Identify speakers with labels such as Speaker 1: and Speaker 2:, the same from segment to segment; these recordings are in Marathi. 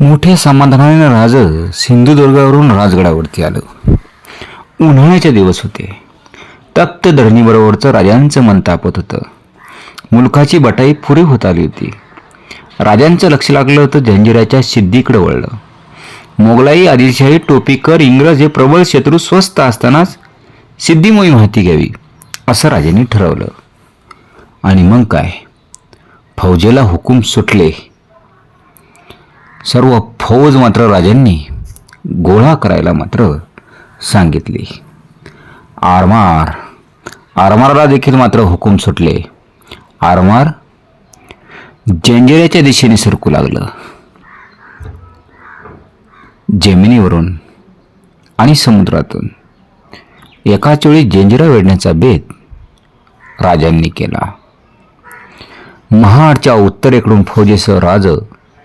Speaker 1: मोठ्या समाधानाने राज सिंधुदुर्गावरून राजगडावरती आलं. उन्हाळ्याचे दिवस होते. तप्त धरणीबरोबरचं राजांचं मन तापत होतं. मुलखाची बटाई पुरी होत आली होती. राजांचं लक्ष लागलं होतं जंजिराच्या सिद्धीकडे वळलं. मोगलाई आदिलशाही टोपीकर इंग्रज हे प्रबळ शत्रू स्वस्त असतानाच सिद्धी मोहीम हाती घ्यावी असं राजांनी ठरवलं. आणि मग काय? फौजेला हुकूम सुटले. सर्व फौज मात्र राजांनी गोळा करायला मात्र सांगितली. आरमार आरमारला देखील मात्र हुकूम सुटले. आरमार जंजिऱ्याच्या दिशेने सरकू लागलं. जमिनीवरून आणि समुद्रातून एकाच वेळी जंजिरा वेढण्याचा बेत राजांनी केला. महाडच्या उत्तरेकडून फौजेसह राज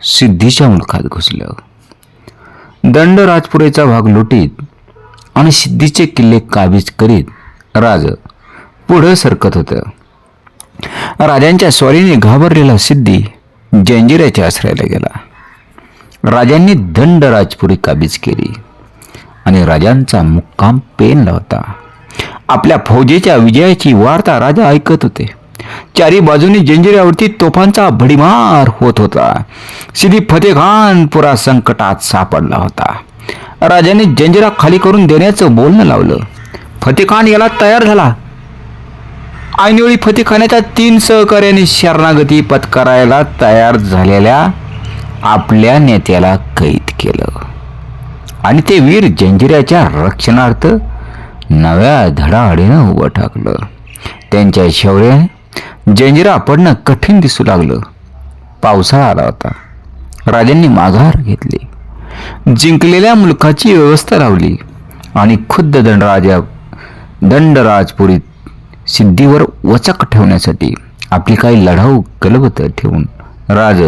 Speaker 1: सिद्धीच्या मुलखात घुसलं. दंड राजपुरेचा भाग लुटीत आणि सिद्धीचे किल्ले काबीज करीत राज पुढं सरकत होतं. राजांच्या स्वारीने घाबरलेला सिद्धी जंजिऱ्याच्या आश्रयाला गेला. राजांनी दंड राजपुरी काबीज केली आणि राजांचा मुक्काम पेनला होता. आपल्या फौजेच्या विजयाची वार्ता राजा ऐकत होते. चारी बाजूनी जंजिऱ्यावरती तोफांचा भडीमार होत होता. सिद्धी फतेखान पुरा संकटात सापडला होता. राजाने जंजिरा खाली करून देण्याचं बोलणं लावलं. फतेखान याला तयार झाला. ऐनवेळी फतेखानाच्या तीन सहकार्याने शरणागती पत्करायला तयार झालेल्या आपल्या नेत्याला कैद केलं. आणि ते वीर जंजिऱ्याच्या रक्षणार्थ नव्या धडाआडीनं उभं टाकलं त्यांच्या शौर्याने जंजिरा पडणं कठीण दिसू लागलं. पावसाळा आला होता. राजांनी माघार घेतली. जिंकलेल्या मुलखाची व्यवस्था लावली. आणि खुद्द दंडराजा दंडराजपुरीत सिद्धीवर वचक ठेवण्यासाठी आपली काही लढाऊ कलबत ठेवून राज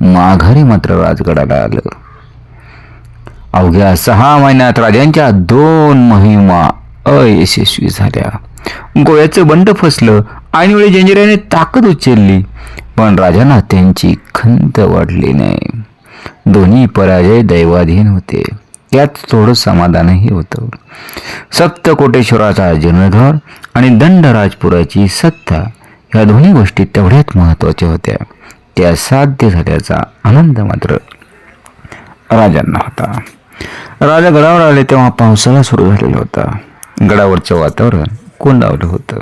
Speaker 1: माघारी मात्र राजगडाला आलं. अवघ्या सहा महिन्यात राजांच्या दोन मोहिमा अयशस्वी झाल्या. गोव्याचं बंड फसलं ऐनवेळी जंजिऱ्याने ताकद उचलली. पण राजांना त्यांची खंत वाढली नाही. दोन्ही पराजय दैवाधीन होते. त्यात थोडं समाधानही होतं. सप्तकोटेश्वराचा जीर्णोद्धार आणि दंड राजपुराची सत्ता ह्या दोन्ही गोष्टी तेवढ्याच महत्त्वाच्या होत्या. त्या साध्य झाल्याचा आनंद मात्र राजांना होता. राजा गडावर आले तेव्हा पावसाळा सुरू झालेला होता. गडावरचं वातावरण कोंडावलं होतं.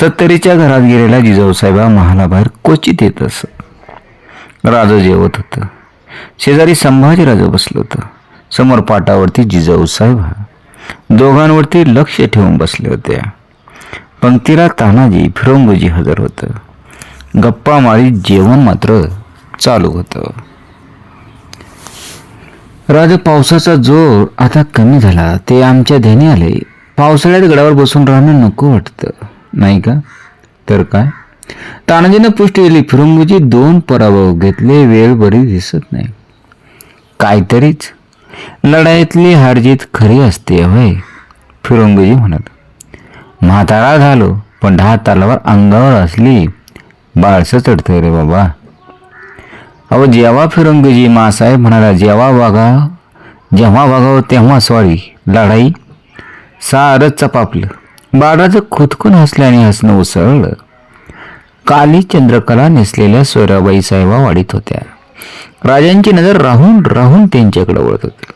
Speaker 1: सत्तरीच्या घरात गेलेला जिजाऊसाहेबा महालाबाहेर क्वचित येत असत राजा जेवत होतं. शेजारी संभाजीराजा बसलं होतं. समोर पाटावरती जिजाऊसाहेबा दोघांवरती लक्ष ठेवून बसले होते पंक्तीला तानाजी फिरंगोजी हजर होतं. गप्पा मारी जेवण मात्र चालू होतं. राज पावसाचा जोर आता कमी झाला. ते आमच्या ध्यानी आले. पावसाळ्यात गडावर बसून राहणं नको वाटतं. नाही का? तर काय? तानाजीनं पुष्टी केली फिरंगोजी दोन पराभव घेतले. वेळ बरी दिसत नाही. काहीतरीच. लढाईतली हारजीत खरी असते होय? फिरंगोजी म्हणत. म्हातारा झालो पण दहा तालावर अंगावर असली. बाळसं चढतंय रे बाबा. अहो जेव्हा फिरंगजी मासाहेब म्हणाला जेव्हा वागा जेव्हा वागावं तेव्हा सॉरी. लढाई सारच चपापलं. बाळाचं खुदकून हसल्याने हसणं उसळलं. काली चंद्रकला नेसलेल्या सोयराबाई साहेबा वाढीत होत्या. राजांची नजर राहून राहून त्यांच्याकडे वळत होती.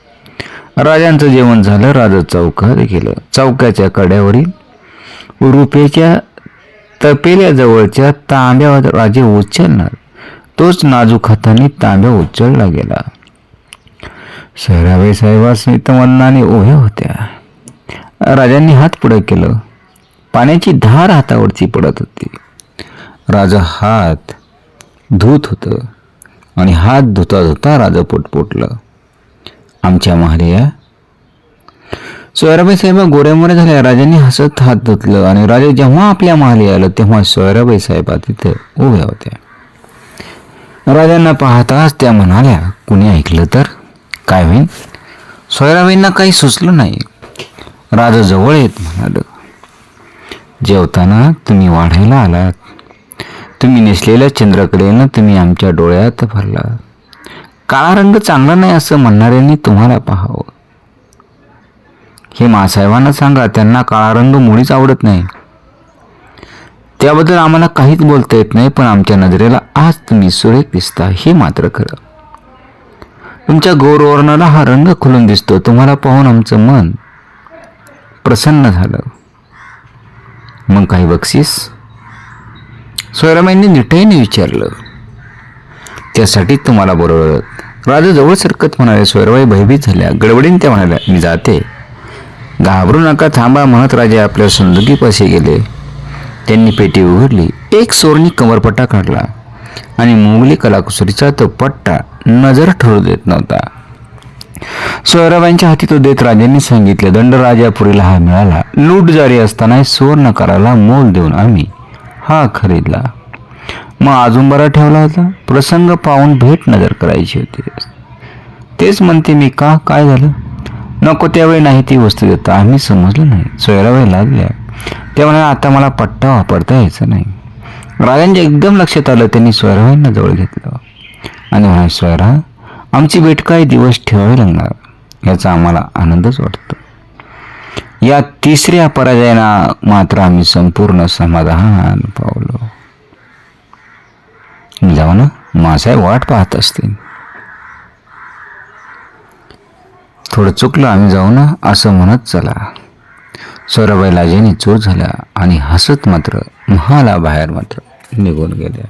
Speaker 1: राजांचं जेवण झालं राजा चौकात गेलं. चौकाच्या कड्यावरील रुपेच्या तपेल्याजवळच्या तांब्यावर राजे उचलणार. तोच नाजूक हाताने तांब्या उचलला गेला. सोयराबाई साहेबा स्मितमन्नाने उभ्या होत्या. राजांनी हात पुढे केलं. पाण्याची धार हातावरची पडत होती. राजा हात धुत होतं आणि हात धुता धुता राजा पोटपोटलं आमच्या महाराया सोयराबाई साहेबा गोऱ्यामोऱ्या झाल्या. राजांनी हसत हात धुतलं आणि राजा जेव्हा आपल्या महाली आलं तेव्हा सोयराबाई साहेबा तिथं उभ्या होत्या. राजांना पाहताच त्या म्हणाल्या कुणी ऐकलं तर? काय होईल सोयराबाईंना काही सुचलं नाही. राजा जवळ येत म्हणाल जेवताना तुम्ही वाढायला आलात. तुम्ही नेसलेल्या चंद्राकडेनं तुम्ही आमच्या डोळ्यात भरला. काळा रंग चांगला नाही असं म्हणणाऱ्यांनी तुम्हाला पाहावं. हे मासाहेबांना सांगा त्यांना काळा रंग मुळीच आवडत नाही. त्याबद्दल आम्हाला काहीच बोलता येत नाही पण आमच्या नजरेला आज तुम्ही सुरेख दिसता हे मात्र खरं. तुमच्या गौरवर्णाला हा रंग खुलून दिसतो तुम्हाला पाहून आमचं मन प्रसन्न झालं. मग काही बक्षीस? सोयरामाईंनी निठईने विचारलं. त्यासाठी तुम्हाला बोलवलं. राजा जवळ सरकत म्हणाले सोयराबाई भयभीत झाल्या. गडबडीन त्या म्हणाल्या मी जाते. घाबरू नका थांबा म्हणत राजा आपल्या संदुकीपाशी गेले. त्यांनी पेटी उघडली. एक सोरणी कमरपट्टा काढला आणि मुंगली कलाकुसरीचा तो पट्टा नजर ठरू देत नव्हता. सोयराबाईंच्या हाती तो देत राजांनी सांगितले दंडराजापुरीला हा मिळाला. लूट जारी असताना सुवर्ण कराला मोल देऊन आम्ही हा खरीदला. मग अजून बरा ठेवला होता? प्रसंग पाहून भेट नजर करायची होती. तेच म्हणते मी का? काय झालं? नको त्यावेळी नाही ती वस्तू देता. आम्ही समजलं नाही. सोयराबाई लागल्या. त्या म्हणाल्या आता मला पट्टा वापरता यायचा नाही. राजांच्या एकदम लक्षात आलं त्यांनी सोयराबाईंना जवळ घेतलं. आणि म्हणाले सोयरा आमची भेट काही दिवस ठेवावी लागणार. याचा आम्हाला आनंदच वाटतो. या तिसऱ्या पराजयाना मात्र आम्ही संपूर्ण समाधान पावलो. जाऊ ना मासाहेब वाट पाहत असतील थोडं चुकलं आम्ही जाऊ ना असं म्हणत चला. सोराबाई लाजेने चोर झाल्या आणि हसत मात्र महाला बाहेर मात्र निघून गेल्या.